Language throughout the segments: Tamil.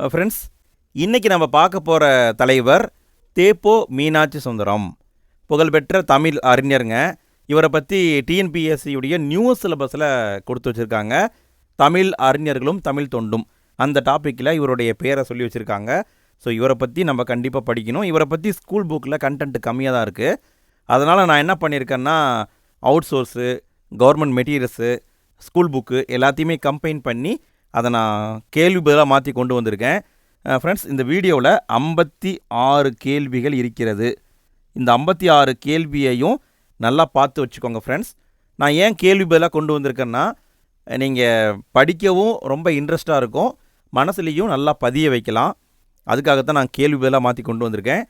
Uh, ஃப்ரெண்ட்ஸ் இன்றைக்கி நம்ம பார்க்க போகிற தலைவர் தேப்போ மீனாட்சி சுந்தரம். புகழ்பெற்ற தமிழ் அறிஞருங்க. இவரை பற்றி டிஎன்பிஎஸ்சியுடைய நியூ சிலபஸில் கொடுத்து வச்சுருக்காங்க. தமிழ் அறிஞர்களும் தமிழ் தொண்டும். அந்த டாப்பிக்கில் இவருடைய பேரை சொல்லி வச்சுருக்காங்க. ஸோ இவரை பற்றி நம்ம கண்டிப்பாக படிக்கணும். இவரை பற்றி ஸ்கூல் புக்கில் கண்டென்ட் கம்மியாக தான் இருக்குது அதனால் நான் என்ன பண்ணியிருக்கேன்னா outsource government materials school book எல்லாத்தையுமே கம்பைன் பண்ணி அதை நான் கேள்வி பதிலாக மாற்றி கொண்டு வந்திருக்கேன். ஃப்ரெண்ட்ஸ் இந்த வீடியோவில் ஐம்பத்தி ஆறு கேள்விகள் இருக்கிறது. இந்த ஐம்பத்தி ஆறு கேள்வியையும் நல்லா பார்த்து வச்சுக்கோங்க ஃப்ரெண்ட்ஸ் நான் ஏன் கேள்வி பதிலாக கொண்டு வந்திருக்கேன்னா நீங்கள் படிக்கவும் ரொம்ப இன்ட்ரெஸ்ட்டாக இருக்கும். மனசுலேயும் நல்லா பதிய வைக்கலாம். அதுக்காகத்தான் நான் கேள்வி பதிலாக மாற்றி கொண்டு வந்திருக்கேன்.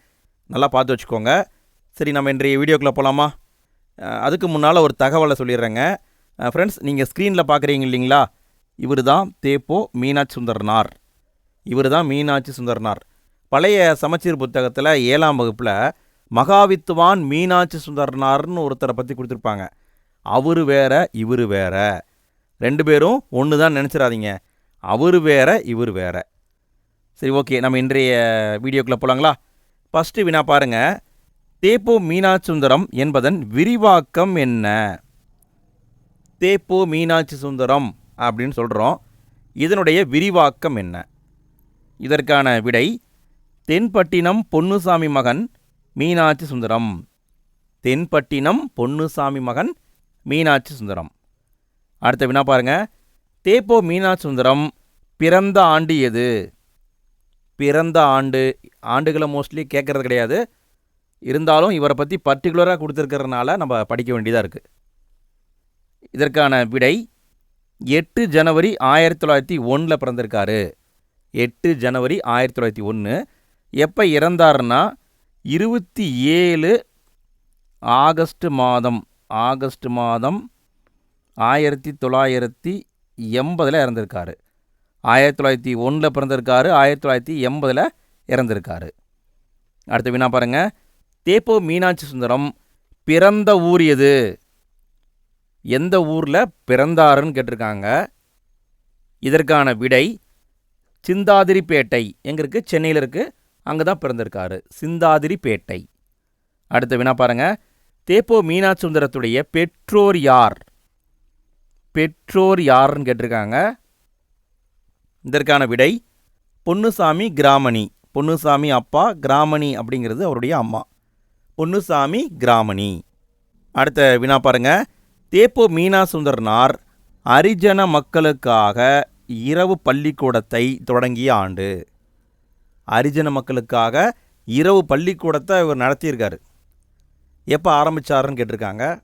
நல்லா பார்த்து வச்சுக்கோங்க. சரி நம்ம இன்றைய வீடியோக்குள்ளே போகலாமா அதுக்கு முன்னால் ஒரு தகவலை சொல்லிடுறேங்க. ஃப்ரெண்ட்ஸ் நீங்கள் ஸ்க்ரீனில் பார்க்குறீங்க இல்லைங்களா? இவர் தான் தேப்போ மீனாட்சி சுந்தரனார். இவர் தான் மீனாட்சி சுந்தரனார். பழைய சமச்சீர் புத்தகத்தில் ஏழாம் வகுப்பில் மகாவித்துவான் மீனாட்சி சுந்தரனார்னு ஒருத்தரை பற்றி கொடுத்துருப்பாங்க. அவர் வேற இவர் வேற. ரெண்டு பேரும் ஒன்று தான் நினச்சிடாதீங்க அவர் வேற இவர் வேற. சரி ஓகே நம்ம இன்றைய வீடியோக்குள்ளே போகலாங்களா ஃபஸ்ட்டு வினா பாருங்கள் தேப்போ மீனாட்சி சுந்தரம் என்பதன் விரிவாக்கம் என்ன? தேப்போ மீனாட்சி சுந்தரம். அப்படின்னு சொல்கிறோம் இதனுடைய விரிவாக்கம் என்ன? இதற்கான விடை தென்பட்டினம் பொன்னுசாமி மகன் மீனாட்சி சுந்தரம். தென்பட்டினம் பொன்னுசாமி மகன் மீனாட்சி சுந்தரம். அடுத்த வினா பாருங்க. தேப்போ மீனாட்சி சுந்தரம் பிறந்த ஆண்டு எது? பிறந்த ஆண்டு ஆண்டுகளை மோஸ்ட்லி கேட்குறது கிடையாது. இருந்தாலும் இவரை பற்றி பர்டிகுலராக கொடுத்துருக்கறதுனால நம்ம படிக்க வேண்டியதாக இருக்குது இதற்கான விடை எட்டு ஜனவரி ஆயிரத்தி தொள்ளாயிரத்தி ஒன்றில் பிறந்திருக்காரு. எட்டு ஜனவரி ஆயிரத்தி தொள்ளாயிரத்தி ஒன்று எப்போ இறந்தாருன்னா இருபத்தி ஏழு ஆகஸ்ட் மாதம் ஆகஸ்ட் மாதம் ஆயிரத்தி தொள்ளாயிரத்தி எண்பதில் இறந்திருக்காரு. ஆயிரத்தி தொள்ளாயிரத்தி ஒன்றில் பிறந்திருக்காரு ஆயிரத்தி தொள்ளாயிரத்தி எண்பதில் இறந்திருக்காரு. அடுத்த வினா பாருங்க. தேப்போ மீனாட்சி சுந்தரம் பிறந்த ஊர் எது? எந்த ஊரில் பிறந்தாருன்னு கேட்டிருக்காங்க. இதற்கான விடை சிந்தாதிரிப்பேட்டை. எங்கே இருக்குது சென்னையில் இருக்குது அங்கே தான் பிறந்திருக்காரு. சிந்தாதிரிப்பேட்டை. அடுத்த வினா பாருங்க. தேப்போ மீனாட்சி பெற்றோர் யார்? பெற்றோர் யாருன்னு கேட்டிருக்காங்க. இதற்கான விடை பொன்னுசாமி கிராமணி. பொன்னுசாமி அப்பா கிராமணி அப்படிங்கிறது அவருடைய அம்மா. பொன்னுசாமி கிராமணி. அடுத்த வினா பாருங்கள் தேப்போ மீனா சுந்தரனார் அரிஜன மக்களுக்காக இரவு பள்ளிக்கூடத்தை தொடங்கிய ஆண்டு. அரிஜன மக்களுக்காக இரவு பள்ளிக்கூடத்தை இவர் நடத்தியிருக்காரு. எப்போ ஆரம்பித்தாருன்னு கேட்டிருக்காங்க.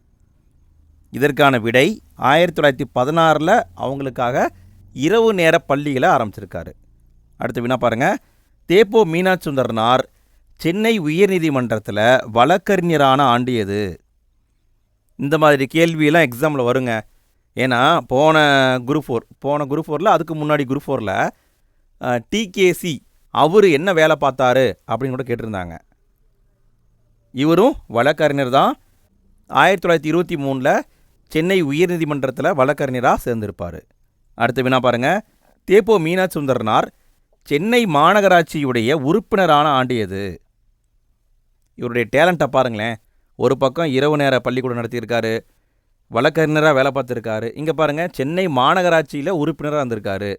இதற்கான விடை ஆயிரத்தி தொள்ளாயிரத்தி பதினாறில் அவங்களுக்காக இரவு நேர பள்ளிகளை ஆரம்பிச்சிருக்காரு. அடுத்து வினா பாருங்க. தேப்போ மீனாட்சி சுந்தரனார் சென்னை உயர்நீதிமன்றத்தில் வழக்கறிஞரான ஆண்டு எது? இந்த மாதிரி கேள்வியெல்லாம் எக்ஸாமில் வருங்க. ஏன்னா போன குரூப் ஃபோர் போன குரூப் ஃபோரில் அதுக்கு முன்னாடி குரூப் ஃபோரில் டிகேசி அவர் என்ன வேலை பார்த்தாரு அப்படின்னு கூட கேட்டிருந்தாங்க. இவரும் வழக்கறிஞர் தான். ஆயிரத்தி தொள்ளாயிரத்தி இருபத்தி மூணில் சென்னை உயர்நீதிமன்றத்தில் வழக்கறிஞராக சேர்ந்திருப்பார். அடுத்த வினா பாருங்க. தேப்போ மீனாட்சி சுந்தரனார் சென்னை மாநகராட்சியுடைய உறுப்பினரான ஆண்டு எது? இவருடைய டேலண்ட்டை பாருங்களேன். ஒரு பக்கம் இரவு நேர பள்ளிக்கூடம் நடத்தியிருக்காரு வழக்கறிஞராக வேலை பார்த்துருக்காரு. இங்கே பாருங்கள் சென்னை மாநகராட்சியில் உறுப்பினராக இருந்திருக்காரு.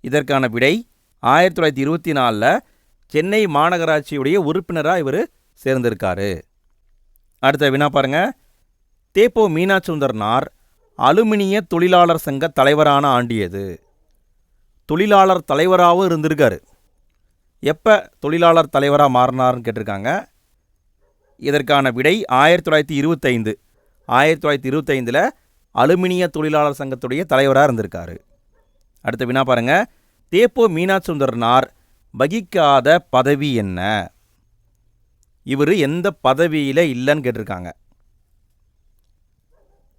இதற்கான விடை ஆயிரத்தி தொள்ளாயிரத்தி இருபத்தி நாலில் சென்னை மாநகராட்சியுடைய உறுப்பினராக இவர் சேர்ந்திருக்காரு. அடுத்த வினா பாருங்க. தேப்போ மீனாட்சி அலுமினிய தொழிலாளர் சங்க தலைவரான ஆண்டியது. தொழிலாளர் தலைவராகவும் இருந்திருக்காரு. எப்போ தொழிலாளர் தலைவராக மாறினார்னு கேட்டிருக்காங்க? இதற்கான விடை ஆயிரத்தி தொள்ளாயிரத்தி இருபத்தைந்து. ஆயிரத்தி தொள்ளாயிரத்தி இருபத்தைந்தில் அலுமினிய தொழிலாளர் சங்கத்துடைய தலைவராக இருந்திருக்காரு. அடுத்த வினா பாருங்க. தேப்போ மீனாட்சி சுந்தரனார் வகிக்காத பதவி என்ன? இவர் எந்த பதவியில் இல்லைன்னு கேட்டிருக்காங்க.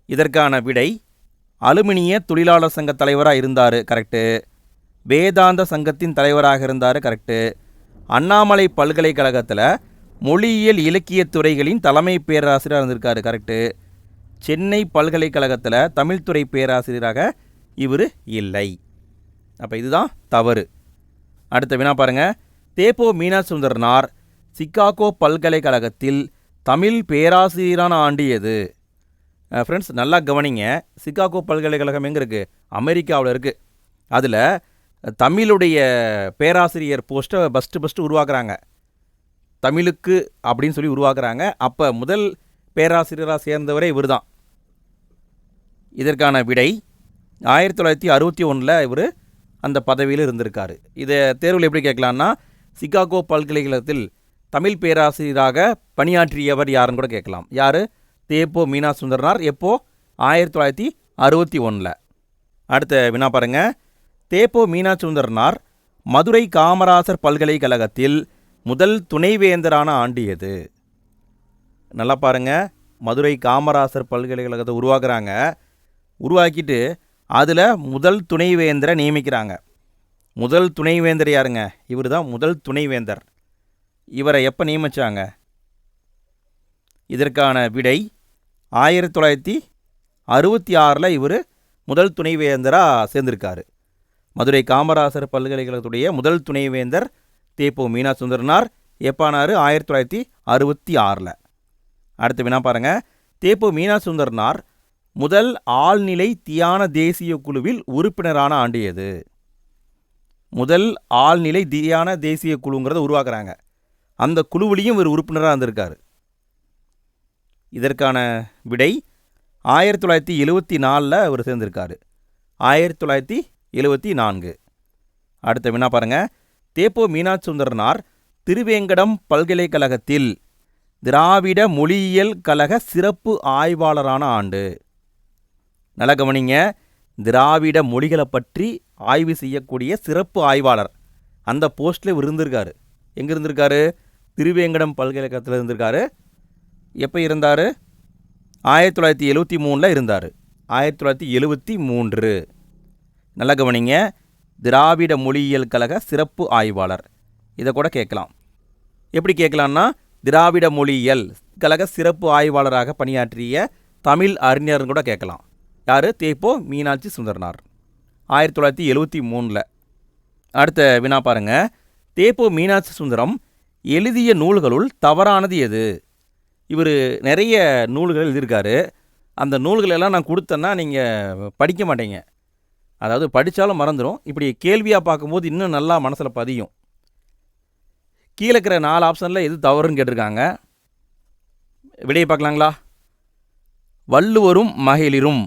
இதற்கான விடை அலுமினிய தொழிலாளர் சங்க தலைவராக இருந்தார் கரெக்டு வேதாந்த சங்கத்தின் தலைவராக இருந்தார் கரெக்டு அண்ணாமலை பல்கலைக்கழகத்தில் மொழியியல் இலக்கியத் துறைகளின் தலைமை பேராசிரியராக இருந்திருக்காரு கரெக்டு சென்னை பல்கலைக்கழகத்தில் தமிழ்துறை பேராசிரியராக இவர் இல்லை. அப்போ இதுதான் தவறு. அடுத்த வினா பாருங்க. தேப்போ மீனாசுந்தரனார் சிக்காகோ பல்கலைக்கழகத்தில் தமிழ் பேராசிரியரான ஆண்டு எது? ஃப்ரெண்ட்ஸ் நல்லா கவனிங்க. சிக்காகோ பல்கலைக்கழகம் எங்கே இருக்குது அமெரிக்காவில் இருக்குது அதில் தமிழுடைய பேராசிரியர் போஸ்ட்டை ஃபஸ்ட்டு ஃபஸ்ட்டு உருவாக்குறாங்க. தமிழுக்கு அப்படின்னு சொல்லி உருவாக்குறாங்க. அப்போ முதல் பேராசிரியராக சேர்ந்தவரே இவர் தான் இதற்கான விடை ஆயிரத்தி தொள்ளாயிரத்தி அறுபத்தி ஒன்றில் இவர் அந்த பதவியில் இருந்திருக்காரு. இதை தேர்வில் எப்படி கேட்கலான்னா சிகாகோ பல்கலைக்கழகத்தில் தமிழ் பேராசிரியராக பணியாற்றியவர் யாருன்னு கூட கேட்கலாம். யார்? தேப்போ மீனா சுந்தரனார். எப்போ? ஆயிரத்தி தொள்ளாயிரத்தி அறுபத்தி ஒன்றில் அடுத்த வினா பாருங்க. தேப்போ மீனா சுந்தரனார் மதுரை காமராசர் பல்கலைக்கழகத்தில் முதல் துணைவேந்தரான ஆண்டு எது? நல்லா பாருங்க. மதுரை காமராசர் பல்கலைக்கழகத்தை உருவாக்குறாங்க. உருவாக்கிட்டு அதில் முதல் துணைவேந்தரை நியமிக்கிறாங்க. முதல் துணைவேந்தர் யாருங்க? இவர் தான் முதல் துணைவேந்தர். இவரை எப்போ நியமித்தாங்க இதற்கான விடை ஆயிரத்தி தொள்ளாயிரத்தி அறுபத்தி ஆறில் இவர் முதல் துணைவேந்தராக சேர்ந்திருக்காரு. மதுரை காமராசர் பல்கலைக்கழகத்துடைய முதல் துணைவேந்தர் தேப்போ மீனா சுந்தரனார் எப்பானார் ஆயிரத்தி தொள்ளாயிரத்தி அறுபத்தி ஆறில். அடுத்து வினா பாருங்க. தேப்போ மீனா சுந்தரனார் முதல் ஆழ்நிலை தியான தேசிய குழுவில் உறுப்பினரான ஆண்டு எது? முதல் ஆழ்நிலை தியான தேசிய குழுங்கிறத உருவாக்குறாங்க. அந்த குழுவிலையும் இவர் உறுப்பினராக இருந்திருக்கார். இதற்கான விடை ஆயிரத்தி தொள்ளாயிரத்தி எழுவத்தி நாலில் அவர் சேர்ந்திருக்காரு. ஆயிரத்தி தொள்ளாயிரத்தி எழுவத்தி நான்கு. அடுத்த வினா பாருங்கள் தேப்போ மீனாட்ச்சுந்தரனார் திருவேங்கடம் பல்கலைக்கழகத்தில் திராவிட மொழியியல் கழக சிறப்பு ஆய்வாளரான ஆண்டு. நல்ல கவனிங்க திராவிட மொழிகளை பற்றி ஆய்வு செய்யக்கூடிய சிறப்பு ஆய்வாளர் அந்த போஸ்ட்டில் இவர் இருந்திருக்காரு. எங்கே இருந்திருக்காரு? திருவேங்கடம் பல்கலைக்கழகத்தில் இருந்திருக்காரு. எப்போ இருந்தார்? ஆயிரத்தி தொள்ளாயிரத்தி எழுபத்தி மூணில் இருந்தார். ஆயிரத்தி தொள்ளாயிரத்தி எழுபத்தி மூன்று. நல்ல கவனிங்க திராவிட மொழியியல் கழக சிறப்பு ஆய்வாளர். இதை கூட கேட்கலாம். எப்படி கேட்கலான்னா திராவிட மொழியியல் கழக சிறப்பு ஆய்வாளராக பணியாற்றிய தமிழ் அறிஞர்னு கூட கேட்கலாம். யார்? தேப்போ மீனாட்சி சுந்தரனார். ஆயிரத்தி தொள்ளாயிரத்தி எழுவத்தி மூணில். அடுத்த வினா பாருங்க. தேப்போ மீனாட்சி சுந்தரம் எழுதிய நூல்களுள் தவறானது எது? இவர் நிறைய நூல்கள் எழுதியிருக்காரு. அந்த நூல்களெல்லாம் நான் கொடுத்தேன்னா நீங்கள் படிக்க மாட்டீங்க. அதாவது படித்தாலும் மறந்துடும் இப்படி கேள்வியாக பார்க்கும்போது இன்னும் நல்லா மனசில் பதியும். கீழே இருக்கிற நாலு ஆப்ஷனில் எது தவறுன்னு கேட்டிருக்காங்க. விடையை பார்க்கலாங்களா? வள்ளுவரும் மகளிரும்.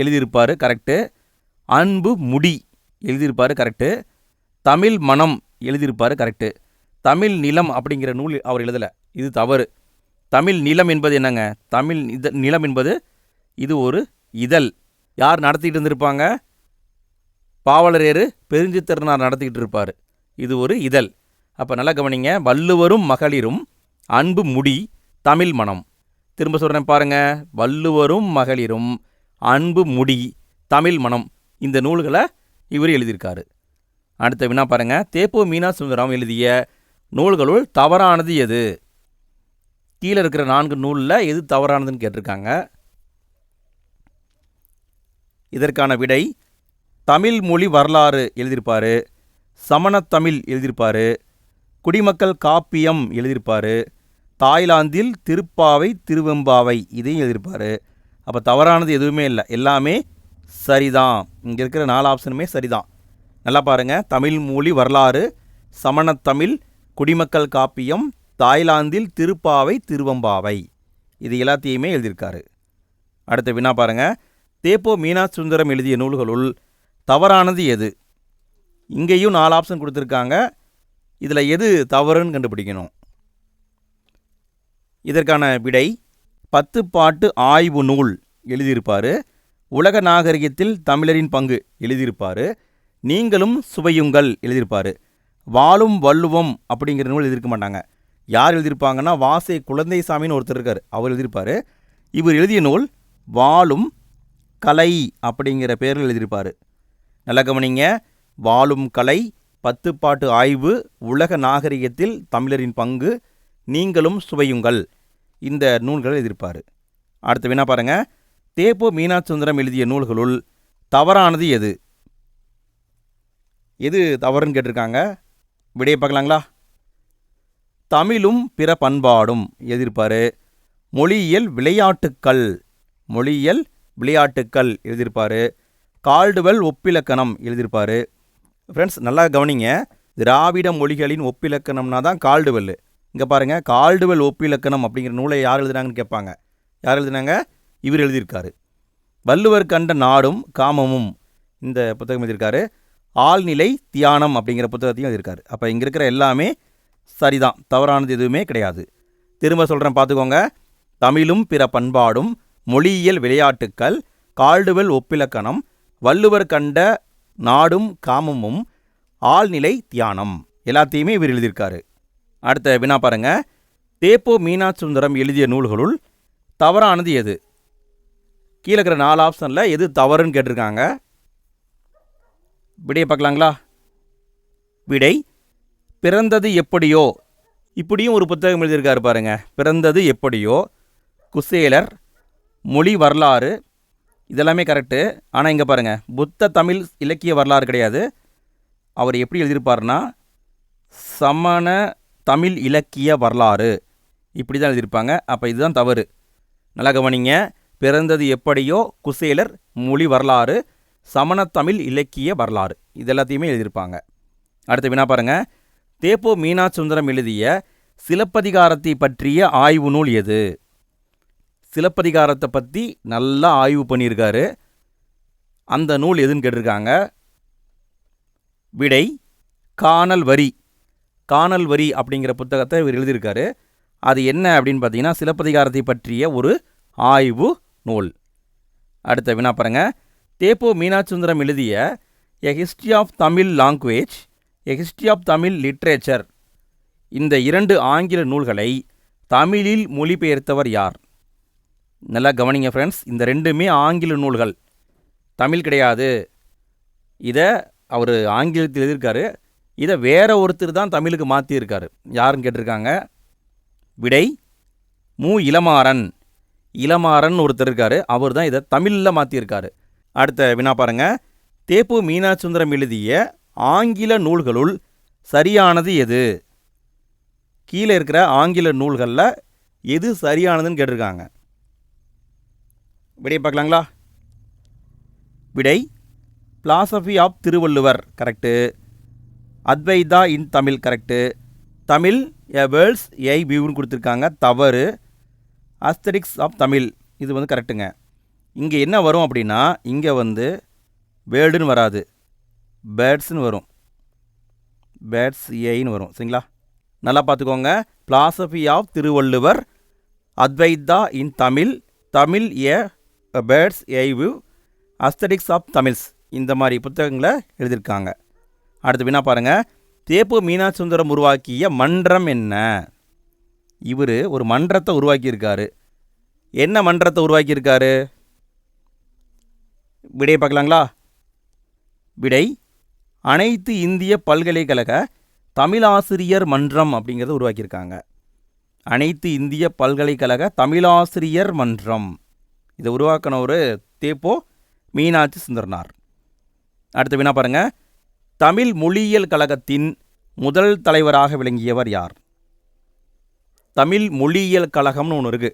எழுதியிருப்பார் கரெக்டு அன்பு முடி. எழுதியிருப்பார் கரெக்டு தமிழ் மனம். எழுதியிருப்பார் கரெக்டு தமிழ் நிலம் அப்படிங்கிற நூல் அவர் எழுதலை. இது தவறு. தமிழ் நிலம் என்பது என்னங்க? தமிழ் இத நிலம் என்பது இது ஒரு இதழ். யார் நடத்திட்டு இருந்திருப்பாங்க? பாவலரேறு பெருஞ்சித்திரனார் நடத்திக்கிட்டு இருப்பார். இது ஒரு இதழ். அப்போ நல்லா கவனிங்க. வள்ளுவரும் மகளிரும் அன்பு முடி தமிழ் மனம். திரும்ப சொல்கிறேன் பாருங்க. வள்ளுவரும் மகளிரும் அன்பு முடி தமிழ் மனம். இந்த நூல்களை இவர் எழுதியிருக்காரு. அடுத்த வினா பாருங்கள் தேப்போ மீனா சுந்தரம் எழுதிய நூல்களுள் தவறானது எது? கீழே இருக்கிற நான்கு நூலில் எது தவறானதுன்னு கேட்டிருக்காங்க. இதற்கான விடை தமிழ் மொழி வரலாறு எழுதியிருப்பார். சமணத்தமிழ் எழுதியிருப்பார். குடிமக்கள் காப்பியம் எழுதியிருப்பார். தாய்லாந்தில் திருப்பாவை திருவெம்பாவை இதையும் எழுதியிருப்பார். அப்போ தவறானது எதுவுமே இல்லை. எல்லாமே சரிதான். இங்கே இருக்கிற நாலு ஆப்ஷனுமே சரிதான். நல்லா பாருங்கள் தமிழ் மொழி வரலாறு சமணத்தமிழ் குடிமக்கள் காப்பியம் தாய்லாந்தில் திருப்பாவை திருவம்பாவை. இது எல்லாத்தையுமே எழுதியிருக்காரு. அடுத்த வினா பாருங்கள் தேப்போ மீனா சுந்தரம் எழுதிய நூல்களுள் தவறானது எது? இங்கேயும் நாலு ஆப்ஷன் கொடுத்துருக்காங்க. இதில் எது தவறுன்னு கண்டுபிடிக்கணும். இதற்கான விடை பத்து பாட்டு ஆய்வு நூல் எழுதியிருப்பார். உலக நாகரிகத்தில் தமிழரின் பங்கு எழுதியிருப்பார். நீங்களும் சுவையுங்கள் எழுதியிருப்பார். வாழும் வள்ளுவம் அப்படிங்கிற நூல் எழுதியிருக்க மாட்டாங்க. யார் எழுதியிருப்பாங்கன்னா வாசை குழந்தைசாமின்னு ஒருத்தர் இருக்கார். அவர் எழுதியிருப்பார். இவர் எழுதிய நூல் வாழும் கலை அப்படிங்கிற பேரில் எழுதியிருப்பார். நல்ல கவனிங்க. வாழும் கலை பத்து பாட்டு ஆய்வு உலக நாகரிகத்தில் தமிழரின் பங்கு நீங்களும் சுவையுங்கள். இந்த நூல்கள் எழுதியிருப்பார். அடுத்த வினா பாருங்க? தேப்பு மீனாசுந்தரம் எழுதிய நூல்களுள் தவறானது எது? எது தவறுன்னு கேட்டிருக்காங்க? விடையை பார்க்கலாங்களா? தமிழும் பிற பண்பாடும் எழுதியிருப்பார். மொழியியல் விளையாட்டுக்கள் மொழியியல் விளையாட்டுக்கள் எழுதியிருப்பார். கால்டுவெல் ஒப்பிலக்கணம் எழுதியிருப்பார். ஃப்ரெண்ட்ஸ் நல்லா கவனிங்க. திராவிட மொழிகளின் ஒப்பிலக்கணம்னா தான் கால்டுவெல் இங்கே பாருங்கள் கால்டுவெல் ஒப்பிலக்கணம் அப்படிங்கிற நூலை யார் எழுதினாங்கன்னு கேட்பாங்க. யார் எழுதுனாங்க இவர் எழுதியிருக்காரு. வள்ளுவர் கண்ட நாடும் காமமும். இந்த புத்தகம் எழுதியிருக்காரு. ஆழ்நிலை தியானம் அப்படிங்கிற புத்தகத்தையும் எழுதியிருக்காரு. அப்போ இங்கே இருக்கிற எல்லாமே சரிதான். தவறானது எதுவுமே கிடையாது. திரும்ப சொல்கிறேன் பார்த்துக்கோங்க. தமிழும் பிற பண்பாடும் மொழியியல் விளையாட்டுக்கள் கால்டுவெல் ஒப்பிலக்கணம் வள்ளுவர் கண்ட நாடும் காமமும் ஆழ்நிலை தியானம். எல்லாத்தையுமே இவர் எழுதியிருக்காரு. அடுத்த வினா பாருங்க. தேப்போ மீனாட்சி சுந்தரம் எழுதிய நூல்களுள் தவறானது எது? கீழே இருக்கிற நாலு ஆப்ஷனில் எது தவறுன்னு கேட்டிருக்காங்க. விடையை பார்க்கலாங்களா? விடை பிறந்தது எப்படியோ. இப்படியும் ஒரு புத்தகம் எழுதியிருக்காரு பாருங்க. பிறந்தது எப்படியோ. குசேலர் மொழி வரலாறு இதெல்லாமே கரெக்டு ஆனால் இங்கே பாருங்கள் புத்த தமிழ் இலக்கிய வரலாறு கிடையாது. அவர் எப்படி எழுதியிருப்பாருன்னா சமண தமிழ் இலக்கிய வரலாறு. இப்படி தான் எழுதியிருப்பாங்க. அப்போ இதுதான் தவறு. நல்லா கவனிங்க. பிறந்தது எப்படியோ குசேலர் மொழி வரலாறு சமண தமிழ் இலக்கிய வரலாறு. இது எல்லாத்தையுமே எழுதியிருப்பாங்க. அடுத்து வினா பாருங்க. தேப்போ மீனாட்சி எழுதிய சிலப்பதிகாரத்தை பற்றிய ஆய்வு நூல் எது? சிலப்பதிகாரத்தை பற்றி நல்லா ஆய்வு பண்ணியிருக்காரு. அந்த நூல் எதுன்னு கேட்டிருக்காங்க? விடை காணல் வரி. காணல் வரி அப்படிங்கிற புத்தகத்தை இவர் எழுதியிருக்காரு. அது என்ன அப்படின்னு பார்த்தீங்கன்னா சிலப்பதிகாரத்தை பற்றிய ஒரு ஆய்வு நூல். அடுத்த வினா பாருங்க. தேப்போ மீனாட்சிந்தரம் எழுதிய a history of Tamil language a history of Tamil literature இந்த இரண்டு ஆங்கில நூல்களை தமிழில் மொழிபெயர்த்தவர் யார்? நல்லா கவனிங்க ஃப்ரெண்ட்ஸ் இந்த ரெண்டுமே ஆங்கில நூல்கள். தமிழ் கிடையாது. இதை அவர் ஆங்கிலத்தில் எழுதியிருக்காரு. இதை வேற ஒருத்தர் தான் தமிழுக்கு மாற்றியிருக்காரு யாருன்னு கேட்டிருக்காங்க? விடை மு. இளமாறன். இளமாறன் ஒருத்தர் இருக்கார். அவர் தான் இதை தமிழில் மாற்றியிருக்காரு அடுத்த வினா பாருங்க. தேப்பு மீனாசுந்தரம் எழுதிய ஆங்கில நூல்களுள் சரியானது எது? கீழே இருக்கிற ஆங்கில நூல்களில் எது சரியானதுன்னு கேட்டிருக்காங்க. விடையை பார்க்கலாங்களா? விடை philosophy of Thiruvalluvar correct Advaita in Tamil correct Tamil a world's eye வியூன்னு கொடுத்துருக்காங்க. தவறு. அஸ்தடிக்ஸ் ஆஃப் தமிழ் இது வந்து கரெக்டுங்க இங்கே என்ன வரும் அப்படின்னா இங்கே வந்து வேர்டுன்னு வராது. பேர்ட்ஸ்னு வரும். பேர்ட்ஸ் ஏன்னு வரும். சரிங்களா? நல்லா பார்த்துக்கோங்க. Philosophy of Thiruvalluvar Advaita in Tamil Tamil a bird's eye view aesthetics of Tamils இந்த மாதிரி புத்தகங்களை எழுதியிருக்காங்க. அடுத்து வினா பாருங்கள் தேப்பு மீனாட்சி சுந்தரம் உருவாக்கிய மன்றம் என்ன? இவர் ஒரு மன்றத்தை உருவாக்கியிருக்காரு. என்ன மன்றத்தை உருவாக்கியிருக்காரு? விடையை பார்க்கலாங்களா? விடை அனைத்து இந்திய பல்கலைக்கழக தமிழாசிரியர் மன்றம் அப்படிங்கிறத உருவாக்கியிருக்காங்க. அனைத்து இந்திய பல்கலைக்கழக தமிழாசிரியர் மன்றம். இதை உருவாக்கினவர் தேப்போ மீனாட்சி சுந்தரனார். அடுத்த வினா பாருங்கள் தமிழ் மொழியியல் கழகத்தின் முதல் தலைவராக விளங்கியவர் யார்? தமிழ் மொழியியல் கழகம்னு ஒன்று இருக்கு.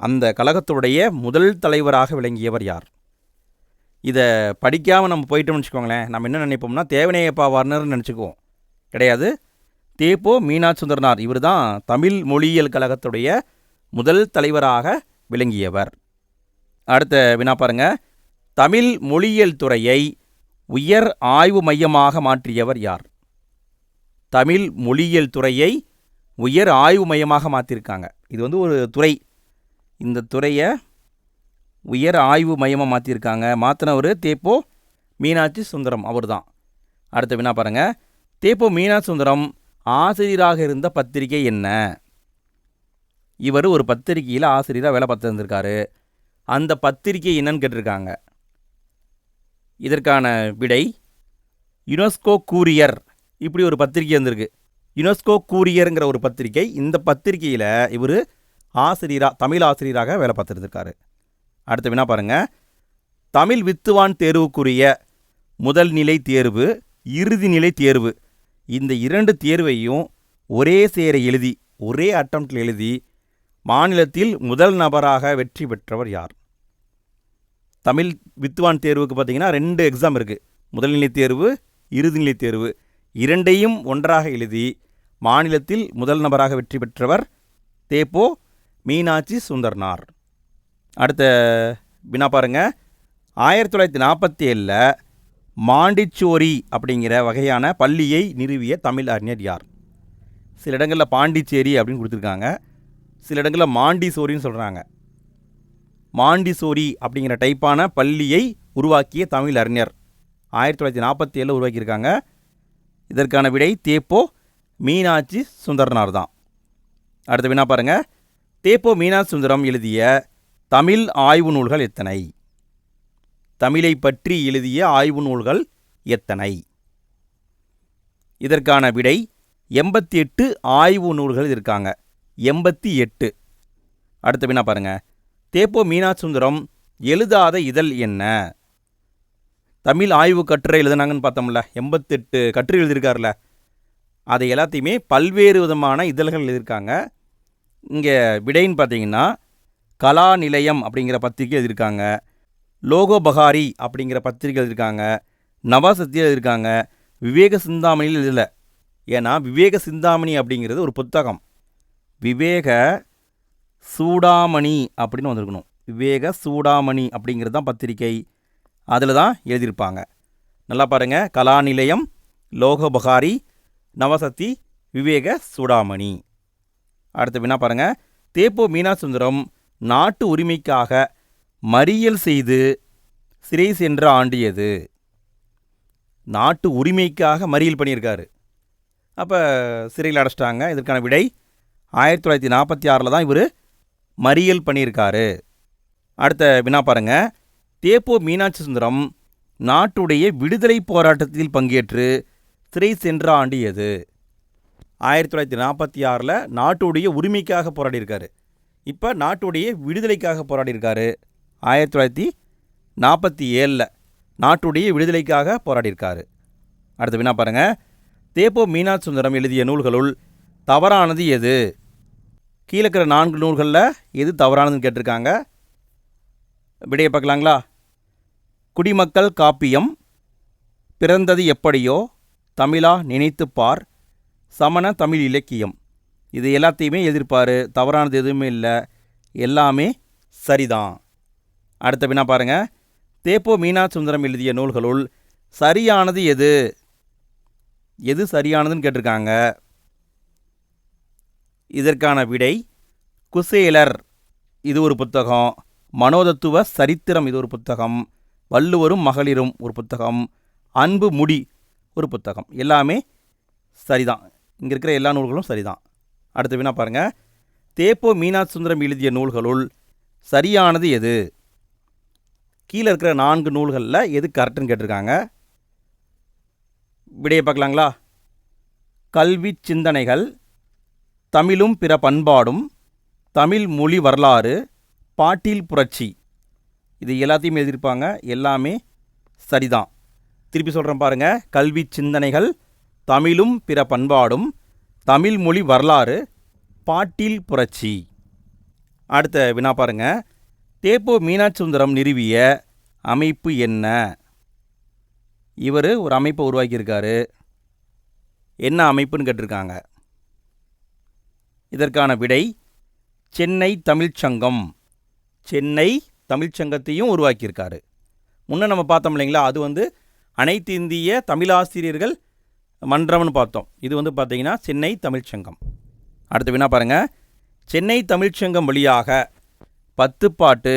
அந்த கழகத்துடைய முதல் தலைவராக விளங்கியவர் யார்? இதை படிக்காமல் நம்ம போயிட்டோம்னு வச்சுக்கோங்களேன். நம்ம என்ன நினைப்போம்னா தேவனையப்பா வர்ணர்னு நினச்சிக்குவோம். கிடையாது. தேப்போ மீனாட்சி சுந்தரனார் இவர் தான் தமிழ் மொழியியல் கழகத்துடைய முதல் தலைவராக விளங்கியவர். அடுத்த வினா பாருங்க. தமிழ் மொழியியல் துறையை உயர் ஆய்வு மையமாக மாற்றியவர் யார்? தமிழ் மொழியியல் துறையை உயர் ஆய்வு மையமாக மாற்றிருக்காங்க இது வந்து ஒரு துறை. இந்த துறையை உயர் ஆய்வு மையமாக மாற்றிருக்காங்க மாற்றினவர் தேப்போ மீனாட்சி சுந்தரம் அவர் தான் அடுத்த வினா பாருங்க. தேப்போ மீனாட்சி சுந்தரம் ஆசிரியராக இருந்த பத்திரிகை என்ன? இவர் ஒரு பத்திரிகையில் ஆசிரியராக வேலை பார்த்துருந்துருக்காரு அந்த பத்திரிகை என்னன்னு கேட்டிருக்காங்க. இதற்கான விடை யுனெஸ்கோ கூரியர். இப்படி ஒரு பத்திரிகை வந்திருக்கு. யுனெஸ்கோ கூரியருங்கிற ஒரு பத்திரிகை இந்த பத்திரிகையில் இவர் ஆசிரியராக தமிழ் ஆசிரியராக வேலை பார்த்துருந்துருக்காரு அடுத்த வினா பாருங்க. தமிழ் வித்துவான் தேர்வுக்குரிய முதல் நிலை தேர்வு இறுதி நிலை தேர்வு. இந்த இரண்டு தேர்வையும் ஒரே சேர எழுதி ஒரே அட்டம்ப்டில் எழுதி மாநிலத்தில் முதல் நபராக வெற்றி பெற்றவர் யார்? தமிழ் வித்வான் தேர்வுக்கு பார்த்தீங்கன்னா ரெண்டு எக்ஸாம் இருக்குது முதல்நிலை தேர்வு இறுதிநிலை தேர்வு. இரண்டையும் ஒன்றாக எழுதி மாநிலத்தில் முதல் நபராக வெற்றி பெற்றவர் தேப்போ மீனாட்சி சுந்தர்னார். அடுத்த வினா பாருங்க. ஆயிரத்தி தொள்ளாயிரத்தி நாற்பத்தி ஏழில் மாண்டிச்சோரி அப்படிங்கிற வகையான பள்ளியை நிறுவிய தமிழ் அறிஞர் யார்? சில இடங்களில் பாண்டிச்சேரி அப்படின்னு கொடுத்துருக்காங்க. சில இடங்களில் மாண்டிசோரின்னு சொல்கிறாங்க மாண்டிசோரி அப்படிங்கிற டைப்பான பள்ளியை உருவாக்கிய தமிழ் அறிஞர். ஆயிரத்தி தொள்ளாயிரத்தி நாற்பத்தி ஏழில் உருவாக்கியிருக்காங்க. இதற்கான விடை தேப்போ மீனாட்சி சுந்தரனார் தான். அடுத்த வினா பாருங்கள் தேப்போ மீனாட்சி சுந்தரம் எழுதிய தமிழ் ஆய்வு நூல்கள் எத்தனை? தமிழை பற்றி எழுதிய ஆய்வு நூல்கள் எத்தனை? இதற்கான விடை எண்பத்தி எட்டு ஆய்வு நூல்கள் இருக்காங்க. எண்பத்தி எட்டு. அடுத்த வினா பாருங்கள் தேப்போ மீனாட்சி சுந்தரம் எழுதாத இதழ் என்ன? தமிழ் ஆய்வு கட்டுரை எழுதுனாங்கன்னு பார்த்தோம்ல எண்பத்தெட்டு கட்டுரை எழுதியிருக்காருல. அதை எல்லாத்தையுமே பல்வேறு விதமான இதழ்கள் எழுதியிருக்காங்க. இங்கே விடைன்னு பார்த்தீங்கன்னா கலா நிலையம் அப்படிங்கிற பத்திரிக்கை எழுதியிருக்காங்க. லோகோபகாரி அப்படிங்கிற பத்திரிக்கை எழுதியிருக்காங்க. நவாசக்தி எழுதியிருக்காங்க. விவேக சிந்தாமணியில் எழுதலை. ஏன்னா விவேக சிந்தாமணி அப்படிங்கிறது ஒரு புத்தகம். விவேக சூடாமணி அப்படின்னு வந்திருக்கணும். விவேக சூடாமணி அப்படிங்கிறது தான் பத்திரிக்கை அதில் தான் எழுதியிருப்பாங்க. நல்லா பாருங்கள் கலாநிலையம் லோகபகாரி நவசக்தி விவேக சூடாமணி. அடுத்த வினா பாருங்கள் தேப்போ மீனாசுந்தரம் நாட்டு உரிமைக்காக மறியல் செய்து சிறை சென்ற ஆண்டியது நாட்டு உரிமைக்காக மறியல் பண்ணியிருக்காரு. அப்போ சிறையில் அடைச்சிட்டாங்க. இதற்கான விடை ஆயிரத்தி தொள்ளாயிரத்தி நாற்பத்தி ஆறில் தான் இவர் மறியல் பண்ணியிருக்காரு. அடுத்த வினா பாருங்க. தேப்போ மீனாட்சி சுந்தரம் நாட்டுடைய விடுதலை போராட்டத்தில் பங்கேற்று சிறை சென்ற ஆண்டு எது? ஆயிரத்தி தொள்ளாயிரத்தி நாற்பத்தி ஆறில் நாட்டுடைய உரிமைக்காக போராடியிருக்காரு. இப்போ நாட்டுடைய விடுதலைக்காக போராடியிருக்காரு. ஆயிரத்தி தொள்ளாயிரத்தி நாற்பத்தி ஏழில் நாட்டுடைய விடுதலைக்காக போராடியிருக்காரு. அடுத்த வினா பாருங்கள் தேப்போ மீனாட்சி சுந்தரம் எழுதிய நூல்களுள் தவறானது எது? கீழே இருக்கிற நான்கு நூல்களில் எது தவறானதுன்னு கேட்டிருக்காங்க. விடையை பார்க்கலாங்களா? குடிமக்கள் காப்பியம் பிறந்தது எப்படியோ தமிழா நினைத்துப்பார் சமண தமிழ் இலக்கியம். இது எல்லாத்தையுமே எதிர்ப்பார் தவறானது எதுவுமே இல்லை எல்லாமே சரிதான். அடுத்த வினா பாருங்கள் தேப்போ மீனாட்சி சுந்தரம் எழுதிய நூல்களுள் சரியானது எது? எது சரியானதுன்னு கேட்டிருக்காங்க. இதற்கான விடை குசேலர். இது ஒரு புத்தகம். மனோதத்துவ சரித்திரம் இது ஒரு புத்தகம். வள்ளுவரும் மகளிரும் ஒரு புத்தகம். அன்பு முடி ஒரு புத்தகம். எல்லாமே சரிதான். இங்கே இருக்கிற எல்லா நூல்களும் சரிதான். அடுத்த வினா பாருங்கள் தேப்போ மீனாத் சுந்தரம் எழுதிய நூல்களுள் சரியானது எது? கீழே இருக்கிற நான்கு நூல்களில் எது கரெக்டுன்னு கேட்டிருக்காங்க. விடையை பார்க்கலாங்களா? கல்வி சிந்தனைகள் தமிழும் பிற பண்பாடும் தமிழ் மொழி வரலாறு பாட்டில் புரட்சி. இது எல்லாத்தையும் எழுதியிருப்பாங்க. எல்லாமே சரிதான். திருப்பி சொல்கிறேன் பாருங்கள் கல்வி சிந்தனைகள் தமிழும் பிற பண்பாடும் தமிழ் மொழி வரலாறு பாட்டில் புரட்சி. அடுத்த வினா பாருங்க. தேப்போ மீனாட்சி சுந்தரம் நிறுவிய அமைப்பு என்ன? இவர் ஒரு அமைப்பை உருவாக்கியிருக்காரு. என்ன அமைப்புன்னு கேட்டிருக்காங்க. இதற்கான விடை சென்னை தமிழ்ச்சங்கம் சென்னை தமிழ்ச்சங்கத்தையும் உருவாக்கியிருக்காரு. முன்னே நம்ம பார்த்தோம் இல்லைங்களா அது வந்து அனைத்து இந்திய தமிழாசிரியர்கள் மன்றம்னு பார்த்தோம். இது வந்து பார்த்தீங்கன்னா சென்னை தமிழ்ச்சங்கம் அடுத்து வினா பாருங்கள் சென்னை தமிழ்ச்சங்கம் வழியாக பத்துப்பாட்டு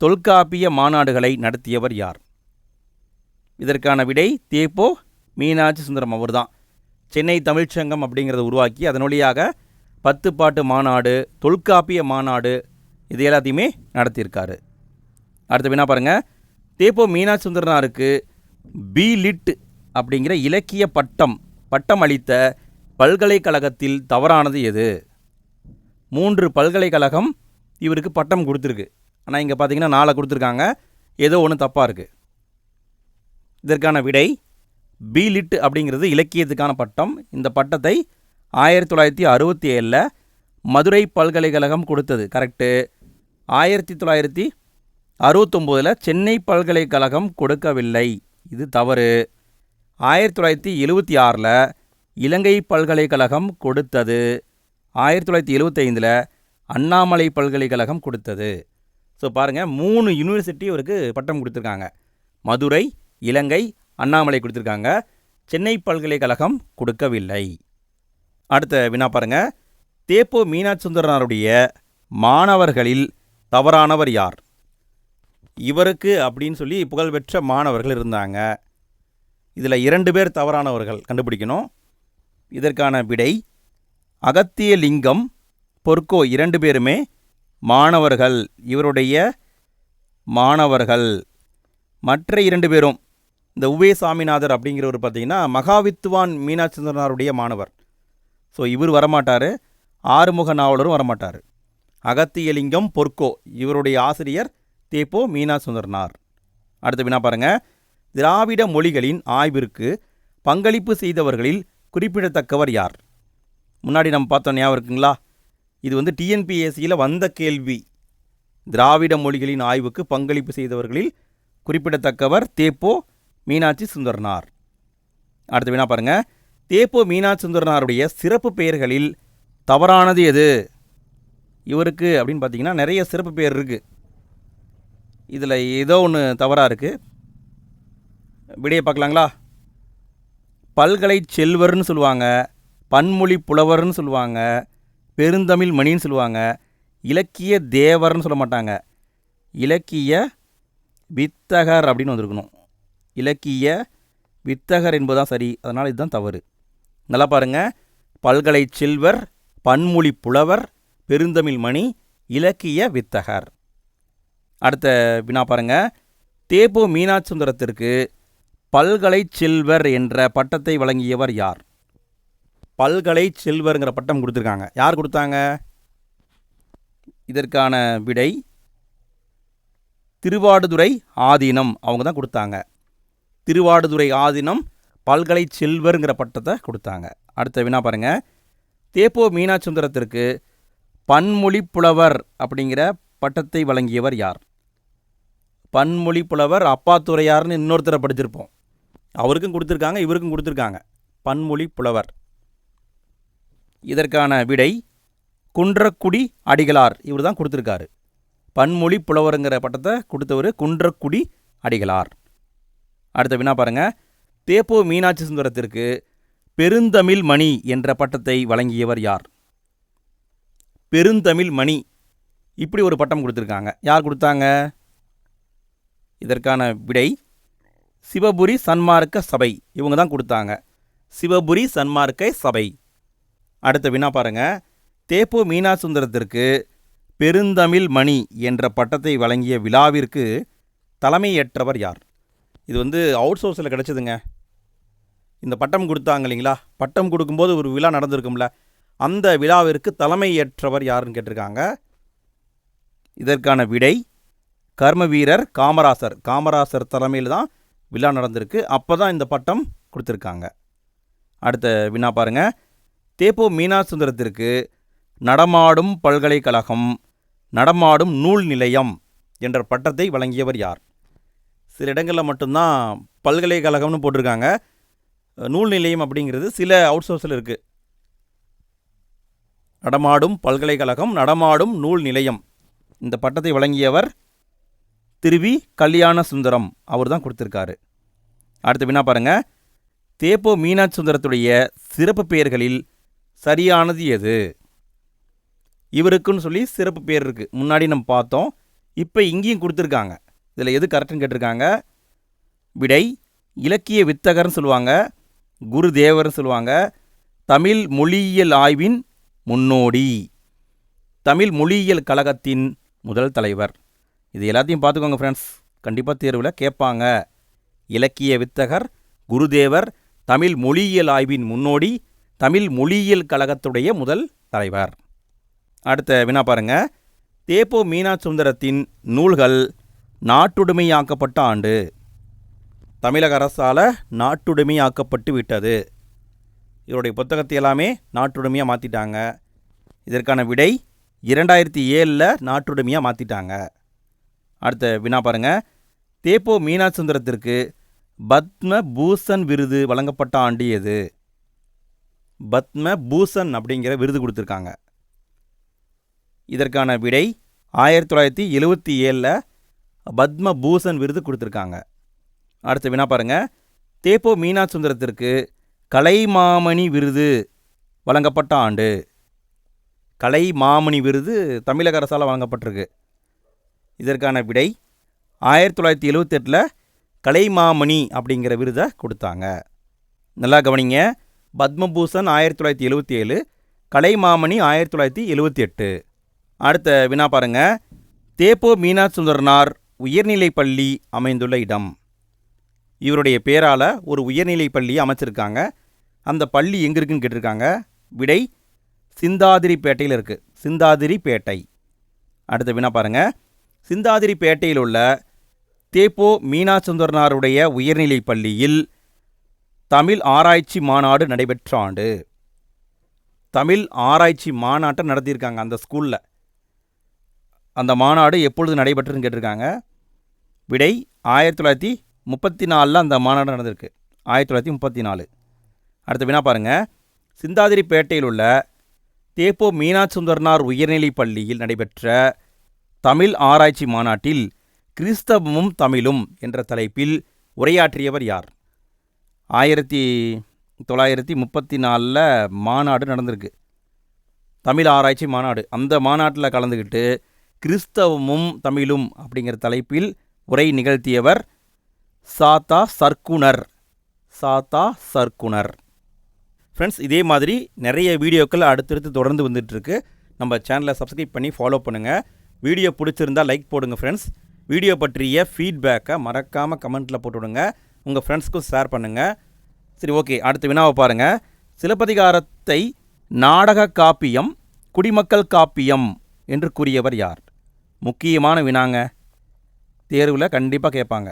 தொல்காப்பிய மாநாடுகளை நடத்தியவர் யார்? இதற்கான விடை தேப்போ மீனாட்சி சுந்தரம் அவர்தான். சென்னை தமிழ்ச்சங்கம் அப்படிங்கிறத உருவாக்கி அதன் வழியாக பத்துப்பாட்டு மாநாடு தொல்காப்பிய மாநாடு இது எல்லாத்தையுமே நடத்தியிருக்காரு. அடுத்த வினா பாருங்கள் தேப்போ மீனாட்சி சுந்தரனாருக்கு பி லிட் அப்படிங்கிற இலக்கிய பட்டம் பட்டம் அளித்த பல்கலைக்கழகத்தில் தவறானது எது? மூன்று பல்கலைக்கழகம் இவருக்கு பட்டம் கொடுத்துருக்கு. ஆனால் இங்கே பார்த்தீங்கன்னா நாளை கொடுத்துருக்காங்க. ஏதோ ஒன்று தப்பாக இருக்குது இதற்கான விடை பி லிட் அப்படிங்கிறது இலக்கியத்துக்கான பட்டம். இந்த பட்டத்தை ஆயிரத்தி தொள்ளாயிரத்தி அறுபத்தி ஏழில் மதுரை பல்கலைக்கழகம் கொடுத்தது. கரெக்டு ஆயிரத்தி தொள்ளாயிரத்தி அறுபத்தொம்போதில் சென்னை பல்கலைக்கழகம் கொடுக்கவில்லை. இது தவறு. ஆயிரத்தி தொள்ளாயிரத்தி எழுபத்தி ஆறில் இலங்கை பல்கலைக்கழகம் கொடுத்தது. ஆயிரத்தி தொள்ளாயிரத்தி எழுபத்தைந்தில் அண்ணாமலை பல்கலைக்கழகம் கொடுத்தது. ஸோ பாருங்கள் மூணு யூனிவர்சிட்டி இவருக்கு பட்டம் கொடுத்துருக்காங்க. மதுரை இலங்கை அண்ணாமலை கொடுத்துருக்காங்க. சென்னை பல்கலைக்கழகம் கொடுக்கவில்லை. அடுத்த வினா பாருங்க. தேப்போ மீனாட்சி சுந்தரனாருடைய மாணவர்களில் தவறானவர் யார்? இவருக்கு அப்படின்னு சொல்லி புகழ்பெற்ற மாணவர்கள் இருந்தாங்க. இதில் இரண்டு பேர் தவறானவர்கள் கண்டுபிடிக்கணும். இதற்கான விடை அகத்திய லிங்கம் பொற்கோ இரண்டு பேருமே மாணவர்கள். இவருடைய மாணவர்கள். மற்ற இரண்டு பேரும் இந்த உவே சாமிநாதர் அப்படிங்கிறவர் பார்த்தீங்கன்னா மகாவித்துவான் மீனாட்சிசந்தராருடைய மாணவர். ஸோ இவர் வரமாட்டார். ஆறுமுக நாவலரும் வரமாட்டார். அகத்தியலிங்கம் பொற்கோ இவருடைய ஆசிரியர் தேப்போ மீனா சுந்தரனார் அடுத்த வினா பாருங்க. திராவிட மொழிகளின் ஆய்விற்கு பங்களிப்பு செய்தவர்களில் குறிப்பிடத்தக்கவர் யார்? முன்னாடி நம்ம பார்த்தோம் ஞாபகம் இருக்குங்களா? இது வந்து டிஎன்பிஎஸ்சியில் வந்த கேள்வி. திராவிட மொழிகளின் ஆய்வுக்கு பங்களிப்பு செய்தவர்களில் குறிப்பிடத்தக்கவர் தேப்போ மீனாட்சி சுந்தரனார். அடுத்த வினா பாருங்கள் தேப்போ மீனாட்சி சுந்தரனாருடைய சிறப்பு பெயர்களில் தவறானது எது? இவருக்கு அப்படின்னு பார்த்தீங்கன்னா நிறைய சிறப்பு பெயர் இருக்குது இதில் ஏதோ ஒன்று தவறாக இருக்குது விடையை பார்க்கலாங்களா? பல்கலை செல்வர்னு சொல்லுவாங்க பன்மொழி புலவர்னு சொல்லுவாங்க பெருந்தமிழ் மணின்னு சொல்லுவாங்க இலக்கிய தேவர்னு சொல்ல மாட்டாங்க. இலக்கிய வித்தகர் அப்படின்னு வந்திருக்கணும். இலக்கிய வித்தகர் என்பதுதான் சரி அதனால் இதுதான் தவறு. நல்லா பாருங்கள் பல்கலை செல்வர் பன்மொழி புலவர் பெருந்தமிழ் மணி இலக்கிய வித்தகர். அடுத்த வினா பாருங்க. தேப்போ மீனாட்சுந்தரத்திற்கு பல்கலை செல்வர் என்ற பட்டத்தை வழங்கியவர் யார்? பல்கலை செல்வருங்கிற பட்டம் கொடுத்துருக்காங்க. யார் கொடுத்தாங்க? இதற்கான விடை திருவாடுதுறை ஆதீனம். அவங்க தான் கொடுத்தாங்க. திருவாடுதுறை ஆதீனம் பல்கலை செல்வருங்கிற பட்டத்தை கொடுத்தாங்க. அடுத்த வினா பாருங்கள் தேப்போ மீனாட்சி பன்மொழி புலவர் அப்படிங்கிற பட்டத்தை வழங்கியவர் யார்? பன்மொழி புலவர் அப்பாத்துறையார்னு இன்னொருத்தரை படிச்சிருப்போம். அவருக்கும் கொடுத்துருக்காங்க இவருக்கும் கொடுத்துருக்காங்க. பன்மொழி புலவர் இதற்கான விடை குன்றக்குடி அடிகளார். இவர் தான் கொடுத்துருக்காரு. பன்மொழி புலவருங்கிற பட்டத்தை கொடுத்தவர் குன்றக்குடி அடிகளார். அடுத்த வினா பாருங்கள் தேப்போ மீனாட்சி சுந்தரத்திற்கு பெருந்தமிழ் மணி என்ற பட்டத்தை வழங்கியவர் யார்? பெருந்தமிழ் மணி இப்படி ஒரு பட்டம் கொடுத்துருக்காங்க. யார் கொடுத்தாங்க? இதற்கான விடை சிவபுரி சன்மார்க்க சபை. இவங்க தான் கொடுத்தாங்க. சிவபுரி சன்மார்க்க சபை. அடுத்த வினா பாருங்க. தேப்போ மீனா சுந்தரத்திற்கு பெருந்தமிழ் மணி என்ற பட்டத்தை வழங்கிய விழாவிற்கு தலைமையேற்றவர் யார்? இது வந்து அவுட் சோர்ஸில் கிடச்சிதுங்க. இந்த பட்டம் கொடுத்தாங்க இல்லைங்களா? பட்டம் கொடுக்கும்போது ஒரு விழா நடந்திருக்கும்ல. அந்த விழாவிற்கு தலைமையேற்றவர் யாருன்னு கேட்டிருக்காங்க. இதற்கான விடை கர்ம வீரர் காமராசர். காமராசர் தலைமையில் தான் விழா நடந்திருக்கு. அப்போ தான் இந்த பட்டம் கொடுத்துருக்காங்க. அடுத்த வினா பாருங்கள் தேப்போ மீனா சுந்தரத்திற்கு நடமாடும் பல்கலைக்கழகம் நடமாடும் நூல் நிலையம் என்ற பட்டத்தை வழங்கியவர் யார்? சில இடங்களில் மட்டும்தான் பல்கலைக்கழகம்னு போட்டிருக்காங்க. நூல் நிலையம் அப்படிங்கிறது சில அவுட் சோர்ஸில் இருக்குது நடமாடும் பல்கலைக்கழகம் நடமாடும் நூல் நிலையம். இந்த பட்டத்தை வழங்கியவர் திருவி கல்யாண சுந்தரம் அவர் தான் கொடுத்துருக்காரு. அடுத்த வினா பாருங்கள் தேப்போ மீனாட்சி சுந்தரத்துடைய சிறப்பு பெயர்களில் சரியானது எது? இவருக்குன்னு சொல்லி சிறப்பு பேர் இருக்குது முன்னாடி நம்ம பார்த்தோம். இப்போ இங்கேயும் கொடுத்துருக்காங்க. இதில் எது கரெக்டுன்னு கேட்டிருக்காங்க? விடை இலக்கிய வித்தகர்னு சொல்லுவாங்க குருதேவர்னு சொல்லுவாங்க தமிழ் மொழியியல் ஆய்வின் முன்னோடி. தமிழ் மொழியியல் கழகத்தின் முதல் தலைவர். இது எல்லாத்தையும் பார்த்துக்கோங்க ஃப்ரெண்ட்ஸ் கண்டிப்பாக தேர்வில் கேட்பாங்க. இலக்கிய வித்தகர் குருதேவர் தமிழ் மொழியியல் ஆய்வின் முன்னோடி தமிழ் மொழியியல் கழகத்துடைய முதல் தலைவர். அடுத்த வினா பாருங்க. தேப்போ மீனா சுந்தரத்தின் நூல்கள் நாட்டுடைமையாக்கப்பட்ட ஆண்டு. தமிழக அரசால் நாட்டுடைமையாக்கப்பட்டு விட்டது. இவருடைய புத்தகத்தை எல்லாமே நாட்டுடைமையாக மாற்றிட்டாங்க இதற்கான விடை இரண்டாயிரத்தி ஏழில் நாட்டுடைமையாக மாற்றிட்டாங்க அடுத்த வினா பாருங்கள் தேப்போ மீனாசுந்தரத்திற்கு பத்ம பூஷன் விருது வழங்கப்பட்ட ஆண்டு எது? பத்ம பூஷன் அப்படிங்கிற விருது கொடுத்துருக்காங்க. இதற்கான விடை ஆயிரத்தி தொள்ளாயிரத்தி எழுவத்தி ஏழில் பத்ம பூஷன் விருது கொடுத்துருக்காங்க. அடுத்த வினா பாருங்க. தேப்போ மீனாட்சுந்தரத்திற்கு கலைமாமணி விருது வழங்கப்பட்ட ஆண்டு. கலைமாமணி விருது தமிழக அரசால் வழங்கப்பட்டிருக்கு. இதற்கான விடை ஆயிரத்தி தொள்ளாயிரத்தி எழுவத்தெட்டில் கலைமாமணி அப்படிங்கிற விருதை கொடுத்தாங்க. நல்லா கவனிங்க. பத்மபூஷன் ஆயிரத்தி தொள்ளாயிரத்தி எழுவத்தி ஏழு கலைமாமணி ஆயிரத்தி தொள்ளாயிரத்தி எழுவத்தி எட்டு. அடுத்த வினா பாருங்க. தேப்போ மீனா சுந்தரனார் உயர்நிலைப் பள்ளி அமைந்துள்ள இடம். இவருடைய பேரால் ஒரு உயர்நிலைப் பள்ளி அமைச்சிருக்காங்க. அந்த பள்ளி எங்கே இருக்குன்னு கேட்டிருக்காங்க? விடை சிந்தாதிரிப்பேட்டையில் இருக்குது சிந்தாதிரிப்பேட்டை. அடுத்த வினா பாருங்க. சிந்தாதிரிப்பேட்டையில் உள்ள தேப்போ மீனாசுந்தரனாருடைய உயர்நிலைப் பள்ளியில் தமிழ் ஆராய்ச்சி மாநாடு நடைபெற்ற ஆண்டு. தமிழ் ஆராய்ச்சி மாநாட்டை நடத்தியிருக்காங்க அந்த ஸ்கூலில். அந்த மாநாடு எப்பொழுது நடைபெற்றுன்னு கேட்டிருக்காங்க? விடை ஆயிரத்தி தொள்ளாயிரத்தி முப்பத்தி நாலில் அந்த மாநாடு நடந்திருக்கு. ஆயிரத்தி தொள்ளாயிரத்தி முப்பத்தி நாலு. அடுத்த வினா பாருங்கள் சிந்தாதிரிப்பேட்டையில் உள்ள தேப்போ மீனாட்சுந்தரனார் உயர்நிலைப் பள்ளியில் நடைபெற்ற தமிழ் ஆராய்ச்சி மாநாட்டில் கிறிஸ்தவமும் தமிழும் என்ற தலைப்பில் உரையாற்றியவர் யார்? ஆயிரத்தி தொள்ளாயிரத்தி முப்பத்தி நாலில் மாநாடு நடந்திருக்கு. தமிழ் ஆராய்ச்சி மாநாடு. அந்த மாநாட்டில் கலந்துக்கிட்டு கிறிஸ்தவமும் தமிழும் அப்படிங்கிற தலைப்பில் உரை நிகழ்த்தியவர் சாத்தா சர்க்குனர் சாத்தா சர்க்குனர் ஃப்ரெண்ட்ஸ் இதே மாதிரி நிறைய வீடியோக்கள் அடுத்தடுத்து தொடர்ந்து வந்துட்டுருக்கு. நம்ம சேனலை சப்ஸ்கிரைப் பண்ணி ஃபாலோ பண்ணுங்கள் வீடியோ பிடிச்சிருந்தா லைக் போடுங்க ஃப்ரெண்ட்ஸ் வீடியோ பற்றிய ஃபீட்பேக்கை மறக்காமல் கமெண்ட்டில் போட்டுவிடுங்க உங்கள் ஃப்ரெண்ட்ஸ்க்கும் ஷேர் பண்ணுங்கள் சரி ஓகே அடுத்த வினாவை பாருங்கள் சிலப்பதிகாரத்தை நாடக காப்பியம் குடிமக்கள் காப்பியம் என்று கூறியவர் யார்? முக்கியமான வினாங்க. தேர்வில் கண்டிப்பாக கேட்பாங்க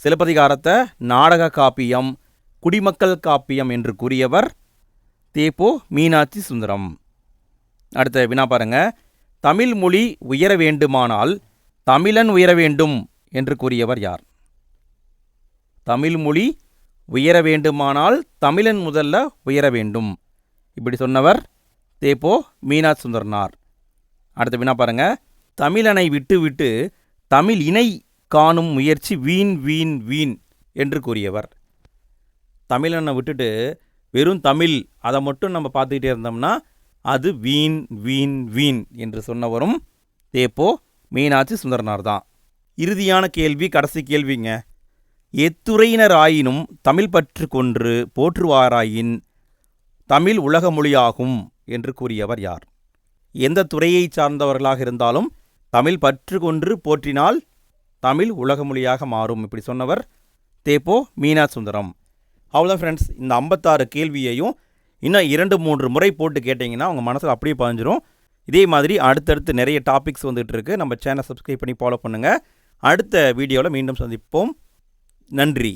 சிலப்பதிகாரத்தை நாடக காப்பியம் குடிமக்கள் காப்பியம் என்று கூறியவர் தேப்போ மீனாட்சி சுந்தரம். அடுத்த வினா பாருங்க. தமிழ் மொழி உயர வேண்டுமானால் தமிழன் உயர வேண்டும் என்று கூறியவர் யார்? தமிழ் மொழி உயர வேண்டுமானால் தமிழன் முதல்ல உயர வேண்டும். இப்படி சொன்னவர் தேப்போ மீனாட்சி சுந்தரனார். அடுத்த வினா பாருங்க. தமிழனை விட்டு விட்டு தமிழ் இணை காணும் முயற்சி வீண் வீண் வீண் என்று கூறியவர். தமிழனை விட்டுட்டு வெறும் தமிழ் அதை மட்டும் நம்ம பார்த்துக்கிட்டே இருந்தோம்னா அது வீண் வீண் வீண் என்று சொன்னவரும் தேப்போ மீனாட்சி சுந்தரனார் தான். இறுதியான கேள்வி கடைசி கேள்விங்க. எத்துறையினராயினும் தமிழ் பற்று கொன்று போற்றுவாராயின் தமிழ் உலக மொழியாகும் என்று கூறியவர் யார்? எந்த துறையை சார்ந்தவர்களாக இருந்தாலும் தமிழ் பற்று கொன்று போற்றினால் தமிழ் உலக மொழியாக மாறும் இப்படி சொன்னவர் தேப்போ மீனா சுந்தரம் அவ்வளோதான் ஃப்ரெண்ட்ஸ் இந்த ஐம்பத்தாறு கேள்வியையும் இன்னும் இரண்டு மூன்று முறை போட்டு கேட்டிங்கன்னா உங்கள் மனசில் அப்படியே பதிஞ்சிரும். இதே மாதிரி அடுத்தடுத்து நிறைய டாபிக்ஸ் வந்துட்டு இருக்கு. நம்ம சேனல் சப்ஸ்கிரைப் பண்ணி ஃபாலோ பண்ணுங்கள் அடுத்த வீடியோவில் மீண்டும் சந்திப்போம். நன்றி.